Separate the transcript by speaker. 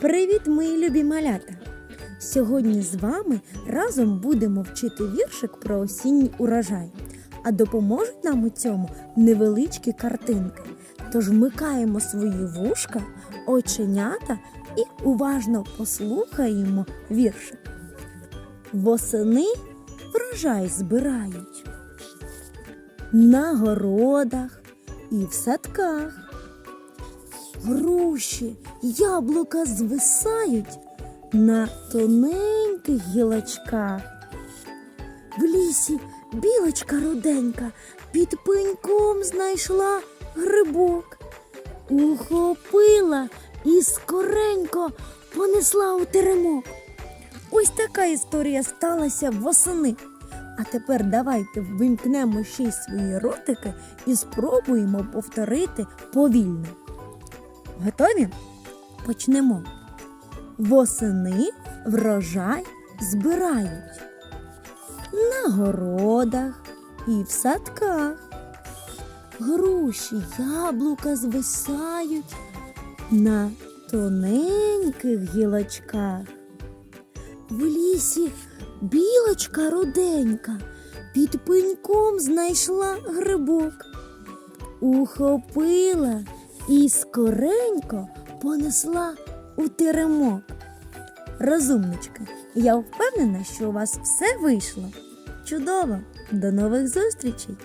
Speaker 1: Привіт, мої любі малята! Сьогодні з вами разом будемо вчити віршик про осінній урожай, а допоможуть нам у цьому невеличкі картинки. Тож вмикаємо свої вушка, оченята і уважно послухаємо віршик. Восени врожай збирають на городах і в садках. Груші, яблука звисають на тоненьких гілочках. В лісі білочка руденька під пеньком знайшла грибок. Ухопила і скоренько понесла у теремок. Ось така історія сталася восени. А тепер давайте вимкнемо ще й свої ротики і спробуємо повторити повільно. Готові? Почнемо. Восени врожай збирають на городах і в садках. Груші, яблука звисають на тоненьких гілочках. В лісі білочка руденька під пеньком знайшла грибок. Ухопила і скоренько понесла у теремок. Розумнички, я впевнена, що у вас все вийшло. Чудово! До нових зустрічей!